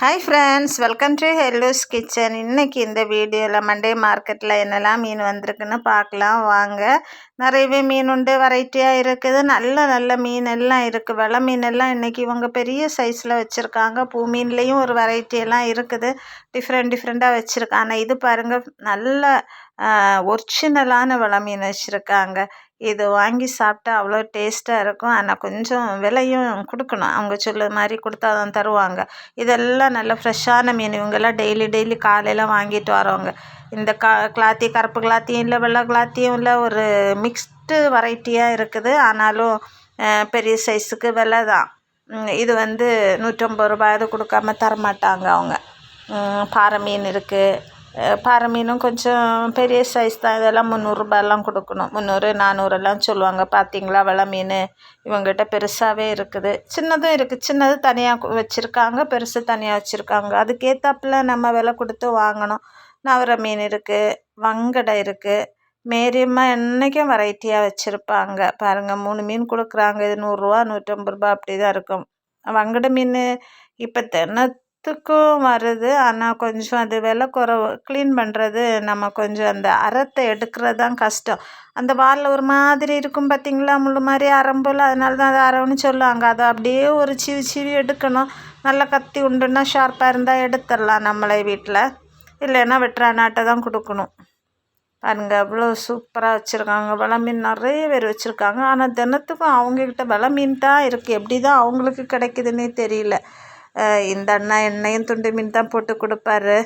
Hi friends welcome to Hello's kitchen இன்றைக்கி இந்த வீடியோவில் மண்டே மார்க்கெட்டில் என்னெல்லாம் மீன் வந்திருக்குன்னு பார்க்கலாம். வாங்க. நிறையவே மீன் உண்டு வெரைட்டியாக இருக்குது. நல்ல நல்ல மீன் எல்லாம் இருக்குது வெலை மீன் எல்லாம் இன்றைக்கி இவங்க பெரிய சைஸில் வச்சுருக்காங்க. பூ மீன்லேயும் ஒரு வெரைட்டி எல்லாம் இருக்குது. டிஃப்ரெண்ட் டிஃப்ரெண்ட்டாக வச்சுருக்காங்க இது பாருங்கள் நல்ல ஒரிஜினலான வெள மீன் வச்சுருக்காங்க. இது வாங்கி சாப்பிட்டா அவ்வளோ டேஸ்ட்டாக இருக்கும். ஆனால் கொஞ்சம் விலையும் கொடுக்கணும். அவங்க சொல்ல மாதிரி கொடுத்தா தான் தருவாங்க. இதெல்லாம் நல்ல ஃப்ரெஷ்ஷான மீன். இவங்கெல்லாம் டெய்லி டெய்லி காலையில் வாங்கிட்டு வரவங்க இந்த கா கிளாத்தி கருப்பு கிளாத்தியும் இல்லை வெள்ளை கிளாத்தியும் இல்லை ஒரு மிக்ஸ்டு வெரைட்டியாக இருக்குது. ஆனாலும் பெரிய சைஸுக்கு விலை தான். இது வந்து நூற்றம்பது ரூபாய் அது கொடுக்காம தரமாட்டாங்க அவங்க. பாறை மீன் இருக்குது பாறை மீனும் கொஞ்சம் பெரிய சைஸ் தான். இதெல்லாம் முந்நூறுரூபாலாம் கொடுக்கணும். முந்நூறு நானூறுலாம் சொல்லுவாங்க. பார்த்தீங்களா வெலை மீன். இவங்ககிட்ட பெருசாகவே இருக்குது. சின்னதும் இருக்குது சின்னது தனியாக வச்சுருக்காங்க. பெருசு தனியாக வச்சுருக்காங்க. அதுக்கேற்றாப்புல நம்ம விலை கொடுத்து வாங்கணும். நவர மீன் இருக்குது வங்கடை இருக்குது மேரியம்மா என்றைக்கும் வெரைட்டியாக வச்சுருப்பாங்க. பாருங்கள் மூணு மீன் கொடுக்குறாங்க. இது நூறுரூவா நூற்றம்பது ரூபா அப்படி தான் இருக்கும். வங்கடை மீன் இப்போ தின எல்லாத்துக்கும் வருது. ஆனால் கொஞ்சம் அது விலை குறவு க்ளீன் பண்ணுறது நம்ம கொஞ்சம் அந்த அறத்தை எடுக்கிறது தான் கஷ்டம். அந்த வாலில் ஒரு மாதிரி இருக்கும் பார்த்திங்களா முள் மாதிரி அறம் அதனால தான் அது அறவுன்னு சொல்லுவாங்க. அதை அப்படியே ஒரு சீவி சீவி எடுக்கணும். நல்லா கத்தி உண்டுன்னா ஷார்ப்பாக இருந்தால் எடுத்துடலாம் நம்மளே வீட்டில் இல்லைன்னா வெட்டுறானாட்டை தான் கொடுக்கணும். பாருங்க அவ்வளோ சூப்பராக வச்சுருக்காங்க. வெலை மீன் நிறைய பேர் வச்சுருக்காங்க. ஆனால் தினத்துக்கும் அவங்கக்கிட்ட வெலை மீன் தான் இருக்குது எப்படி தான் அவங்களுக்கு கிடைக்குதுன்னே தெரியல. இந்த அண்ணா எண்ணெயும் துண்டு மீன் தான் போட்டு கொடுப்பாரு.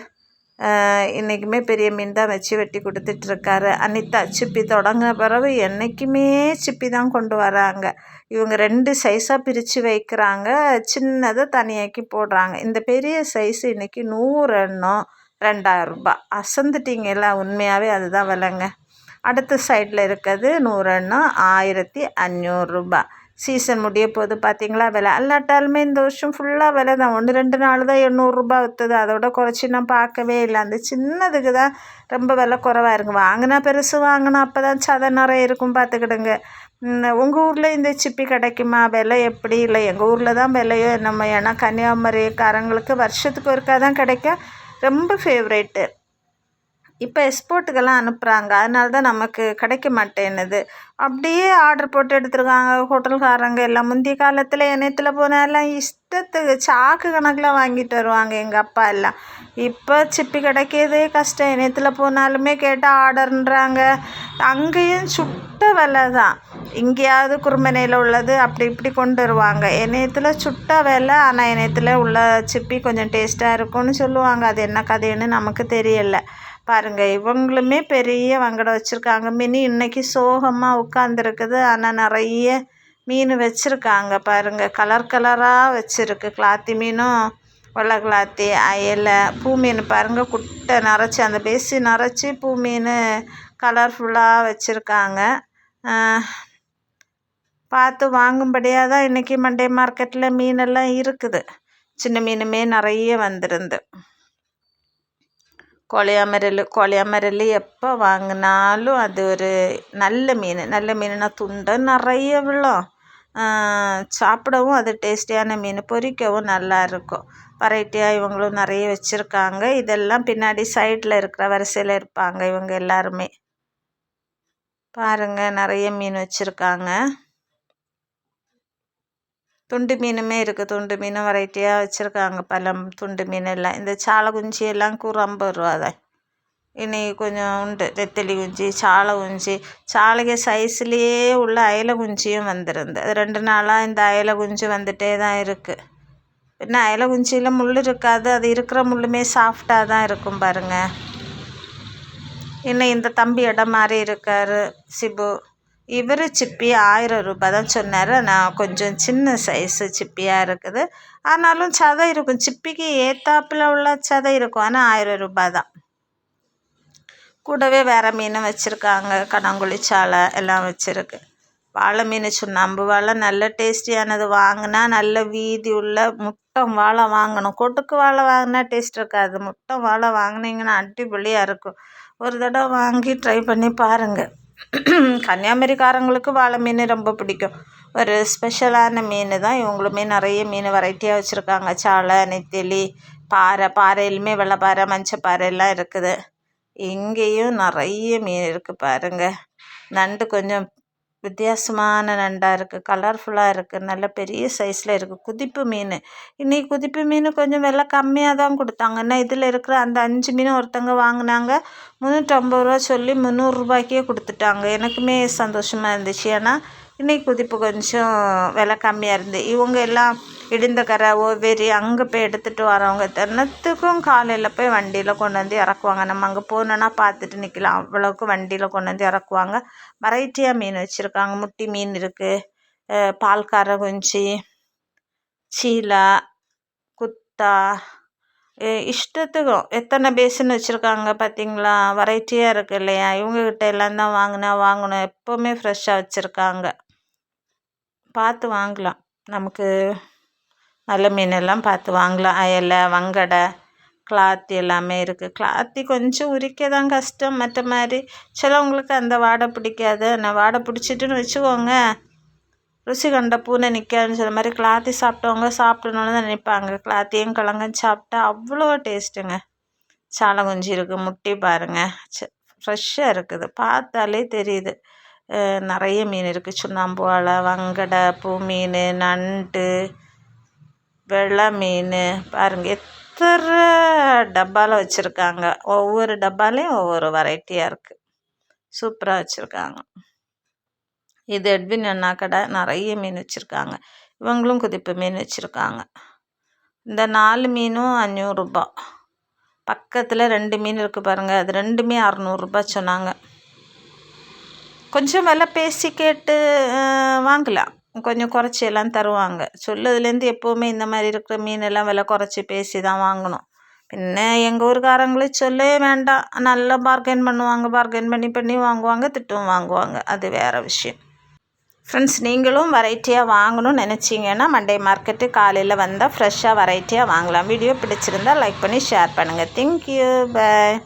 இன்றைக்குமே பெரிய மீன் தான் வச்சு வெட்டி கொடுத்துட்ருக்காரு அனிதா சிப்பி தொடங்கின பிறகு என்றைக்குமே சிப்பி தான் கொண்டு வராங்க. இவங்க ரெண்டு சைஸாக பிரித்து வைக்கிறாங்க. சின்னதை தனியாக்கி போடுறாங்க. இந்த பெரிய சைஸ் இன்றைக்கி நூறு எண்ணம் ரெண்டாயிரரூபா அசந்துட்டிங்களா உண்மையாகவே அதுதான் விலைங்க. அடுத்த சைடில் இருக்கிறது நூறு எண்ணம் ஆயிரத்தி அஞ்சூறுரூபா சீசன் முடிய போது பார்த்தீங்களா விலை அல்லாட்டாலுமே இந்த வருஷம் ஃபுல்லாக விலை தான். ஒன்று ரெண்டு நாள் தான் எண்ணூறுரூபா விற்றுது அதோட குறைச்சி நான் பார்க்கவே இல்லை. அந்த சின்னதுக்கு தான் ரொம்ப விலை குறவாக இருக்கும் வாங்கினா பெருசு வாங்கினா அப்போ தான் சதை நிறைய இருக்கும் பார்த்துக்கிடுங்க. உங்கள் ஊரில் இந்த சிப்பி கிடைக்குமா? விலை எப்படி இல்லை? எங்கள் ஊரில் தான் விலையோ நம்ம ஏன்னா கன்னியாகுமரிக்காரங்களுக்கு வருஷத்துக்கு ஒருக்கா தான் கிடைக்கும். ரொம்ப ஃபேவரேட்டு இப்போ எக்ஸ்போர்ட்டுக்கெல்லாம் அனுப்புகிறாங்க அதனால தான் நமக்கு கிடைக்க மாட்டேன்னுது. அப்படியே ஆர்டர் போட்டு எடுத்துருக்காங்க. ஹோட்டல்காரங்க எல்லாம் முந்தைய காலத்தில் இணையத்தில் போனாலும் இஷ்டத்துக்கு சாக்கு கணக்கில் வாங்கிட்டு வருவாங்க எங்கள் அப்பா எல்லாம். இப்போ சிப்பி கிடைக்கிறதே கஷ்டம். இணையத்தில் போனாலுமே கேட்டால் ஆர்டர்ன்றாங்க அங்கேயும் சுட்ட விலை தான் இங்கேயாவது குறும்பனையில் உள்ளது அப்படி இப்படி கொண்டு வருவாங்க. இணையத்தில் சுட்ட விலை ஆனால் இணையத்தில் உள்ள சிப்பி கொஞ்சம் டேஸ்ட்டாக இருக்கும்னு சொல்லுவாங்க. அது என்ன கதைன்னு நமக்கு தெரியலை. பாருங்கள் இவங்களுமே பெரிய வங்கடம் வச்சுருக்காங்க. மினி இன்றைக்கி சோகமாக உட்காந்துருக்குது ஆனால் நிறைய மீன் வச்சுருக்காங்க பாருங்கள் கலர் கலராக வச்சுருக்கு. கிளாத்தி மீனும் வெள்ளை கிளாத்தி அயலை பூ மீன் பாருங்கள் குட்டை நிறச்சி அந்த பேசி நிறச்சி பூ மீன் கலர்ஃபுல்லாக வச்சுருக்காங்க பார்த்து வாங்கும்படியாக தான் இன்றைக்கி மண்டே மார்க்கெட்டில் மீனெல்லாம் இருக்குது. சின்ன மீனுமே நிறைய வந்துருந்து. கொலையாமரல் கொலையாமரல் எப்போ வாங்கினாலும் அது ஒரு நல்ல மீன் நல்ல மீனுனா துண்டை நிறைய விழும். சாப்பிடவும் அது டேஸ்டியான மீன் பொரிக்கவும் நல்லா இருக்கும். வெரைட்டியாக இவங்களும் நிறைய வச்சுருக்காங்க. இதெல்லாம் பின்னாடி சைடில் இருக்கிற வரிசையில் இருப்பாங்க இவங்க எல்லாருமே. பாருங்கள் நிறைய மீன் வச்சுருக்காங்க. துண்டு மீனுமே இருக்குது துண்டு மீனும் வெரைட்டியாக வச்சுருக்காங்க. பல துண்டு மீன் எல்லாம். இந்த சாலை குஞ்சு எல்லாம் கூறு ஐம்பது ரூபா தான் இன்றைக்கி கொஞ்சம் உண்டு. நெத்தலி குஞ்சு சாலை குஞ்சு. சாலைக்கு சைஸ்லேயே உள்ள அயல குஞ்சியும் வந்துருந்து. அது ரெண்டு நாளாக இந்த அயல குஞ்சு வந்துகிட்டே தான் இருக்குது என்ன அயல குஞ்சியில் முள் இருக்காது. அது இருக்கிற முள்ளுமே சாஃப்டாக தான் இருக்கும் பாருங்கள் இன்னும் இந்த தம்பி இடம் மாதிரி இருக்கார். சிபு. இவர் சிப்பி ஆயிரம் ரூபாய் தான் சொன்னார். நான் கொஞ்சம் சின்ன சைஸு சிப்பியாக இருக்குது. ஆனாலும் சதை இருக்கும். சிப்பிக்கு ஏத்தாப்பில் உள்ள சதை இருக்கும். ஆனால் ஆயிரம் ரூபாய் தான். கூடவே வேறு மீன் வச்சுருக்காங்க. கணங்குழி சாலை எல்லாம் வச்சுருக்கு. வாழை மீன் சுண்ணாம்பு வாழை நல்ல டேஸ்டியானது வாங்கினா நல்ல வீதி உள்ள முட்டம் வாழை வாங்கணும். கொட்டுக்கு வாழை வாங்கினா டேஸ்ட் இருக்காது. முட்டம் வாழை வாங்கினீங்கன்னா அடிப்பொலியாக இருக்கும். ஒரு தடவை வாங்கி ட்ரை பண்ணி பாருங்கள் கன்னியாகுமரிக்காரங்களுக்கு வாழை மீன் ரொம்ப பிடிக்கும். ஒரு ஸ்பெஷலான மீன் தான். இவங்களுமே நிறைய மீன் வெரைட்டியாக வச்சுருக்காங்க. சாலை நெத்திலி பாறை பாறையிலுமே வெள்ளைப்பாறை மஞ்சப்பாறை எல்லாம் இருக்குது. இங்கேயும் நிறைய மீன் இருக்குது பாருங்கள் நண்டு கொஞ்சம் வித்தியாசமான நண்டாக இருக்குது கலர்ஃபுல்லாக இருக்குது நல்ல பெரிய சைஸில் இருக்குது குதிப்பு மீன். இன்றைக்கி குதிப்பு மீன் கொஞ்சம் விலை கம்மியாக தான் கொடுத்தாங்க. இன்னும் இதில் இருக்கிற அந்த அஞ்சு மீன் ஒருத்தங்க வாங்கினாங்க. முந்நூற்றம்பது ரூபா சொல்லி முந்நூறுரூபாய்க்கே கொடுத்துட்டாங்க. எனக்குமே சந்தோஷமாக இருந்துச்சு. ஏன்னா இன்றைக்கி குதிப்பு கொஞ்சம் விலை கம்மியாக இருந்து இவங்க எல்லாம் இடிந்தக்கரை ஓவேரி அங்கே போய் எடுத்துகிட்டு வரவங்க தினத்துக்கும் காலையில் போய் வண்டியில் கொண்டு வந்து இறக்குவாங்க. நம்ம அங்கே போனோன்னா பார்த்துட்டு நிற்கலாம் அவ்வளோக்கு வண்டியில் கொண்டு வந்து இறக்குவாங்க. வெரைட்டியாக மீன் வச்சுருக்காங்க. முட்டி மீன் இருக்குது பால்கார குஞ்சு சீலா குத்தா இஷ்டத்துக்கும். எத்தனை பேசுன்னு வச்சுருக்காங்க பார்த்தீங்களா வெரைட்டியாக இருக்குது இல்லையா? இவங்கக்கிட்ட எல்லாம் தான் வாங்கினா வாங்கணும். எப்போவுமே ஃப்ரெஷ்ஷாக வச்சுருக்காங்க. பார்த்து வாங்கலாம். நமக்கு நல்ல மீனெல்லாம் பார்த்து வாங்கலாம். அயலை வங்கடை கிளாத்தி எல்லாமே இருக்குது கிளாத்தி கொஞ்சம் உரிக்க தான் கஷ்டம். மற்ற மாதிரி சிலவங்களுக்கு அந்த வாடை பிடிக்காது. நான் வாடை பிடிச்சிட்டுன்னு வச்சுக்கோங்க. ருசி கண்ட பூனை நிற்காதுன்னு சொல்ல மாதிரி கிளாத்தி சாப்பிட்டவங்க சாப்பிடணுன்னு தான் நினைப்பாங்க. கிளாத்தியும் கிழங்கும் சாப்பிட்டா அவ்வளோ டேஸ்ட்டுங்க. சாலை குஞ்சு இருக்குது முட்டி பாருங்கள் ஃப்ரெஷ்ஷாக இருக்குது. பார்த்தாலே தெரியுது. நிறைய மீன் இருக்குது சுண்ணாம்பு வாழை வங்கடை பூ மீன் நண்டு வெள்ளை மீன். பாருங்கள் எத்தனை டப்பாவில் வச்சுருக்காங்க. ஒவ்வொரு டப்பாலையும் ஒவ்வொரு வெரைட்டியாக இருக்குது சூப்பராக வச்சுருக்காங்க. இது எட்வின் அண்ணா கடை. நிறைய மீன் வச்சுருக்காங்க. இவங்களும் குதிப்பு மீன் வச்சுருக்காங்க. இந்த நாலு மீனும் அஞ்சூறுரூபா பக்கத்தில் ரெண்டு மீன் இருக்குது பாருங்கள் அது ரெண்டுமே அறநூறுரூபா சொன்னாங்க. கொஞ்சம் வில பேசி கேட்டு வாங்கலாம். கொஞ்சம் குறைச்சி எல்லாம் தருவாங்க. சொல்லதுலேருந்து எப்போவுமே இந்த மாதிரி இருக்கிற மீனெல்லாம் விலை குறைச்சி பேசி தான் வாங்கணும். பின்ன எங்கள் ஊருக்காரங்களுக்கு சொல்லவே வேண்டாம். நல்லா பார்கெயின் பண்ணுவாங்க. பார்கெயின் பண்ணி பண்ணி வாங்குவாங்க. திட்டம் வாங்குவாங்க. அது வேறு விஷயம். ஃப்ரெண்ட்ஸ் நீங்களும் வெரைட்டியாக வாங்கணும்னு நினச்சிங்கன்னா மண்டே மார்க்கெட்டு காலையில் வந்தால் ஃப்ரெஷ்ஷாக வெரைட்டியாக வாங்கலாம். வீடியோ பிடிச்சிருந்தால் லைக் பண்ணி ஷேர் பண்ணுங்கள் தேங்க்யூ பாய்